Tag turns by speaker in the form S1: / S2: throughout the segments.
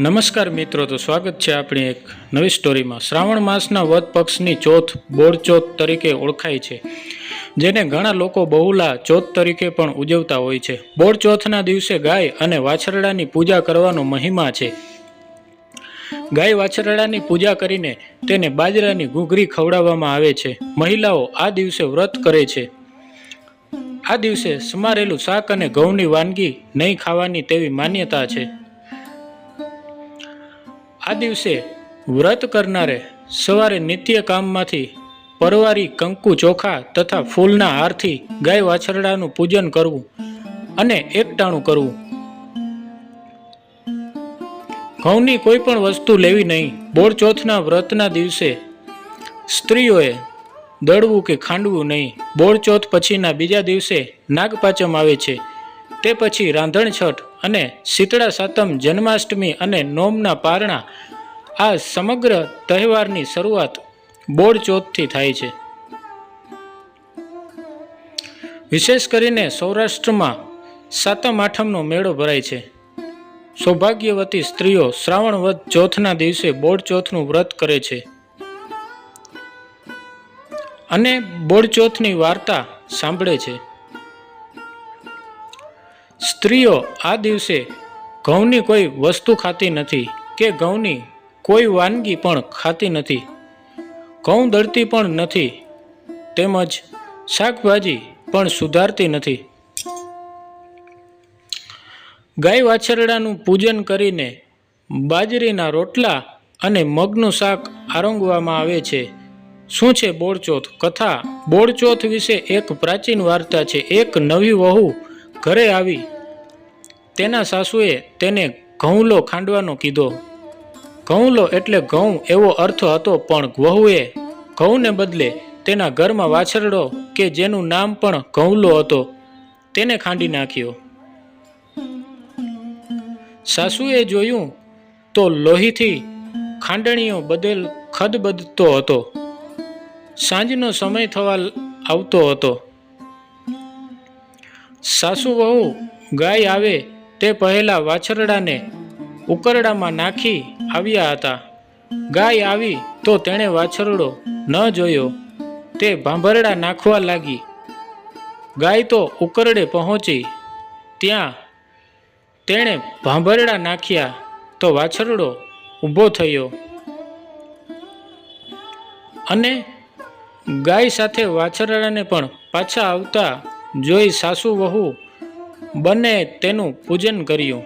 S1: નમસ્કાર મિત્રો, તો સ્વાગત છે આપણી એક નવી સ્ટોરીમાં. શ્રાવણ માસના વધ પક્ષની ચોથ બોરચોથ તરીકે ઓળખાય છે, જેને ઘણા લોકો બહુલા ચોથ તરીકે પણ ઉજવતા હોય છે. બોરચોથના દિવસે ગાય અને વાછરડાની પૂજા કરવાનો મહિમા છે. ગાય વાછરડાની પૂજા કરીને તેને બાજરાની ઘૂઘરી ખવડાવવામાં આવે છે. મહિલાઓ આ દિવસે વ્રત કરે છે. આ દિવસે સમારેલું શાક અને ઘઉંની વાનગી નહીં ખાવાની તેવી માન્યતા છે. આ દિવસે વ્રત કરનારે સવારે નિત્ય કામમાંથી પરવારી, કંકુ, ચોખા તથા ફૂલના હારથી ગાય વાછરડાનું પૂજન કરવું અને એકટાણું કરવું. ઘઉંની કોઈ પણ વસ્તુ લેવી નહીં. બોળચોથના વ્રતના દિવસે સ્ત્રીઓએ દળવું કે ખાંડવું નહીં. બોળચોથ પછીના બીજા દિવસે નાગપાચમ આવે છે. તે પછી રાંધણ છઠ અને શીતળા સાતમ જન્માષ્ટમી અને નોમના પારણા આ સમગ્ર તહેવારની શરૂઆત બોડચોથથી થાય છે. વિશેષ કરીને સૌરાષ્ટ્રમાં સાતમ આઠમનો મેળો ભરાય છે. સૌભાગ્યવતી સ્ત્રીઓ શ્રાવણ વધ ચોથના દિવસે બોડચોથનું વ્રત કરે છે. અને બોડચોથની વાર્તા સાંભળે છે. સ્ત્રીઓ આ દિવસે ઘઉંની કોઈ વસ્તુ ખાતી નથી કે ઘઉંની કોઈ વાનગી પણ ખાતી નથી. ઘઉં દળતી પણ નથી, તેમજ શાકભાજી પણ સુધારતી નથી. ગાય વાછરડાનું પૂજન કરીને બાજરીના રોટલા અને મગનું શાક આરંગવામાં આવે છે. શું છે બોળચોથ કથા. બોળચોથ વિશે એક પ્રાચીન વાર્તા છે. એક નવી વહુ ઘરે આવી. તેના સાસુએ તેને ઘઉંલો ખાંડવાનો કીધો. ઘઉંલો એટલે ઘઉં એવો અર્થ હતો પણ વહુએ ઘઉંને બદલે તેના ઘરમાં વાછરડો કે જેનું નામ પણ ઘઉંલો હતો, તેને ખાંડી નાખ્યો. સાસુએ જોયું તો લોહીથી ખાંડણીઓ બદલ ખદબદતો હતો. સાંજનો સમય થવા આવતો હતો. સાસુ વહુ ગાય આવે તે પહેલાં વાછરડાને ઉકરડામાં નાખી આવ્યા હતા. ગાય આવી તો તેણે વાછરડો ન જોયો. તે ભાંભરડા નાખવા લાગી. ગાય તો ઉકરડે પહોંચી. ત્યાં તેણે ભાંભરડા નાખ્યા તો વાછરડો ઊભો થયો. અને ગાય સાથે વાછરડાને પણ પાછા આવતા જોઈ સાસુ વહુ બંને તેનું પૂજન કર્યું.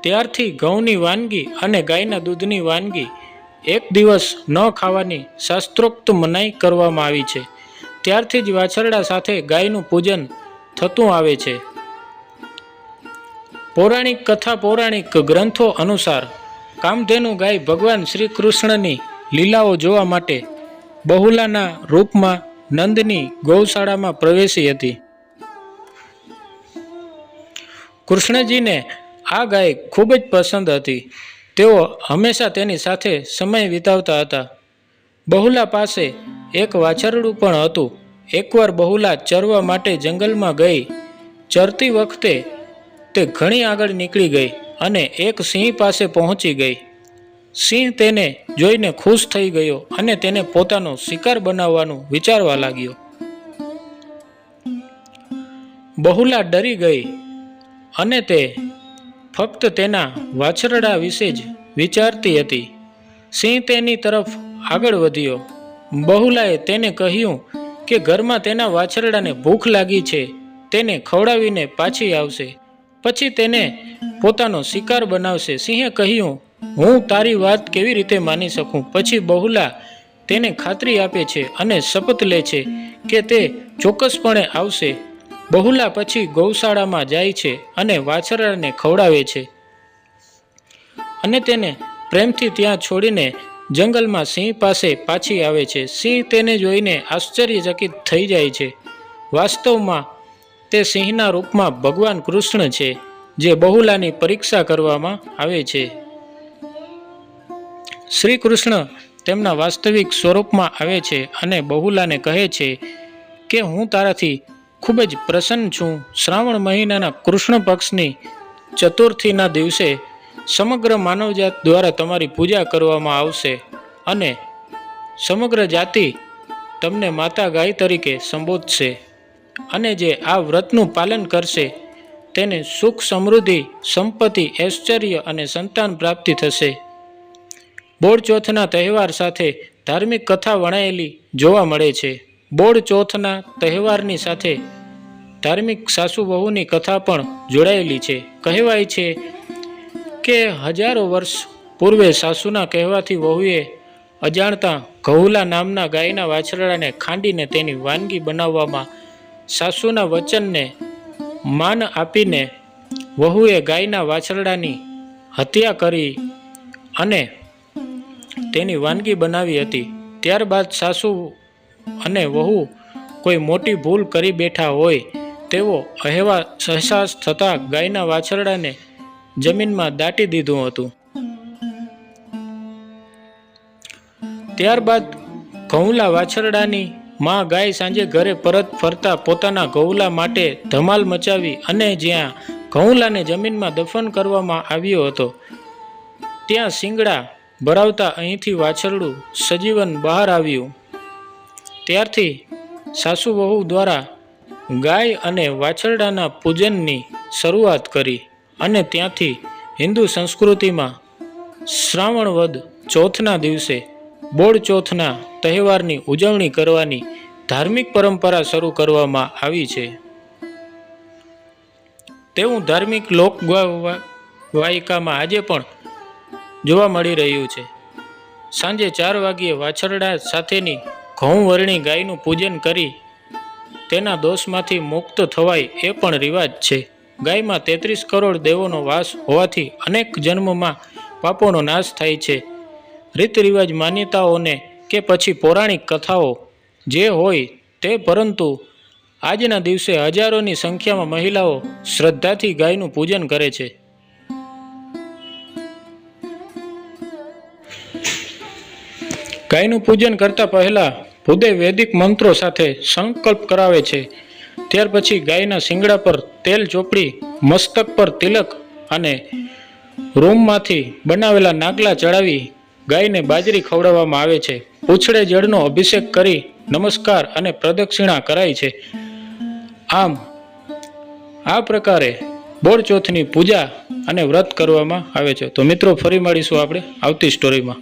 S1: ત્યારથી ઘઉંની વાનગી અને ગાયના દૂધની વાનગી એક દિવસ ન ખાવાની શાસ્ત્રોક્ત મનાઈ કરવામાં આવી છે. ત્યારથી જ વાછરડા સાથે ગાયનું પૂજન થતું આવે છે. પૌરાણિક કથા પૌરાણિક ગ્રંથો અનુસાર કામધેનુ ગાય ભગવાન શ્રી કૃષ્ણની લીલાઓ જોવા માટે બહુલાના રૂપમાં નંદની ગૌશાળામાં પ્રવેશી હતી. કૃષ્ણજીને આ ગાય ખૂબ જ પસંદ હતી. તેઓ હંમેશા તેની સાથે સમય વિતાવતા હતા. બહુલા પાસે એક વાછરડું પણ હતું. એકવાર બહુલા ચરવા માટે જંગલમાં ગઈ. ચરતી વખતે તે ઘણી આગળ નીકળી ગઈ અને એક સિંહ પાસે પહોંચી ગઈ. સિંહ તેને જોઈને ખુશ થઈ ગયો અને તેને પોતાનો શિકાર બનાવવાનું વિચારવા લાગ્યો. બહુલા ડરી ગઈ અને તે ફક્ત તેના વાછરડા વિશે જ વિચારતી હતી. સિંહ તેની તરફ આગળ વધ્યો. બહુલાએ તેને કહ્યું કે ઘરમાં તેના વાછરડાને ભૂખ લાગી છે, તેને ખવડાવીને પાછી આવશે. પછી તેને પોતાનો શિકાર બનાવશે. સિંહે કહ્યું હું તારી વાત કેવી રીતે માની શકું? પછી બહુલા તેને ખાતરી આપે છે અને શપથ લે છે કે તે ચોક્કસપણે આવશે. બહુલા પછી ગૌશાળામાં જાય છે અને વાછરાને ખવડાવે છે. અને તેને પ્રેમથી ત્યાં છોડીને જંગલમાં સિંહ પાસે પાછી આવે છે. સિંહ તેને જોઈને આશ્ચર્યચકિત થઈ જાય છે. વાસ્તવમાં તે સિંહના રૂપમાં ભગવાન કૃષ્ણ છે, જે બહુલાની પરીક્ષા કરવામાં આવે છે. શ્રી કૃષ્ણ તેમના વાસ્તવિક સ્વરૂપમાં આવે છે અને બહુલાને કહે છે કે હું તારાથી ખૂબ જ પ્રસન્ન છું. શ્રાવણ મહિનાના કૃષ્ણ પક્ષની ચતુર્થીના દિવસે સમગ્ર માનવજાત દ્વારા તમારી પૂજા કરવામાં આવશે અને સમગ્ર જાતિ તમને માતા ગાય તરીકે સંબોધશે અને જે આ વ્રતનું પાલન કરશે તેને સુખ સમૃદ્ધિ, સંપત્તિ, ઐશ્વર્ય અને સંતાન પ્રાપ્તિ થશે. બોડ ચોથના તહેવાર સાથે ધાર્મિક કથા વણાયેલી જોવા મળે છે. બોડ ચોથના તહેવારની સાથે ધાર્મિક સાસુ વહુની કથા પણ જોડાયેલી છે. કહેવાય છે કે હજારો વર્ષ પૂર્વે સાસુના કહેવાથી વહુએ અજાણતા ઘઉલા નામના ગાયના વાછરડાને ખાંડીને તેની વાનગી બનાવવામાં સાસુના વચનને માન આપીને વહુએ ગાયના વાછરડાની હત્યા કરી અને તેની વાનગી બનાવી હતી. ત્યારબાદ સાસુ અને વહુ કોઈ મોટી ભૂલ કરી બેઠા હોય તેવો અહેવા સહસાસ થતાં ગાયના વાછરડાને જમીનમાં દાટી દીધું હતું. ત્યારબાદ ઘઉંલા વાછરડાની માં ગાય સાંજે ઘરે પરત ફરતા પોતાના ઘઉંલા માટે ધમાલ મચાવી અને જ્યાં ઘઉંલાને જમીનમાં દફન કરવામાં આવ્યો હતો, ત્યાં શિંગડા ભરાવતા અહીંથી વાછરડું સજીવન બહાર આવ્યું. ત્યારથી સાસુ વહુ દ્વારા ગાય અને વાછરડાના પૂજનની શરૂઆત કરી અને ત્યાંથી હિન્દુ સંસ્કૃતિમાં શ્રાવણવદ ચોથના દિવસે બોડ ચોથના તહેવારની ઉજવણી કરવાની ધાર્મિક પરંપરા શરૂ કરવામાં આવી છે. તેવું ધાર્મિક લોક વાયિકામાં આજે પણ જોવા મળી રહ્યું છે. સાંજે ચાર વાગ્યે વાછરડા સાથેની ઘઉં વર્ણી ગાયનું પૂજન કરી તેના દોષમાંથી મુક્ત થવાય એ પણ રિવાજ છે. ગાયમાં તેત્રીસ કરોડ દેવોનો વાસ હોવાથી અનેક જન્મમાં પાપોનો નાશ થાય છે. રીત રિવાજ માન્યતાઓને કે પછી પૌરાણિક કથાઓ જે હોય તે પરંતુ આજના દિવસે હજારોની સંખ્યામાં મહિલાઓ શ્રદ્ધાથી ગાયનું પૂજન કરે છે. ગાયનું પૂજન કરતા પહેલા ભૂદે વૈદિક મંત્રો સાથે સંકલ્પ કરાવે છે. ત્યાર પછી ગાયના શિંગડા પર તેલ ચોપડી, મસ્તક પર તિલક અને રૂમમાંથી બનાવેલા નાગલા ચડાવી ગાયને બાજરી ખવડાવવામાં આવે છે. પૂછડે જળનો અભિષેક કરી નમસ્કાર અને પ્રદક્ષિણા કરાય છે. આમ, આ પ્રકારે બોરચોથની પૂજા અને વ્રત કરવામાં આવે છે. તો મિત્રો, ફરી મળીશું આપણે આવતી સ્ટોરીમાં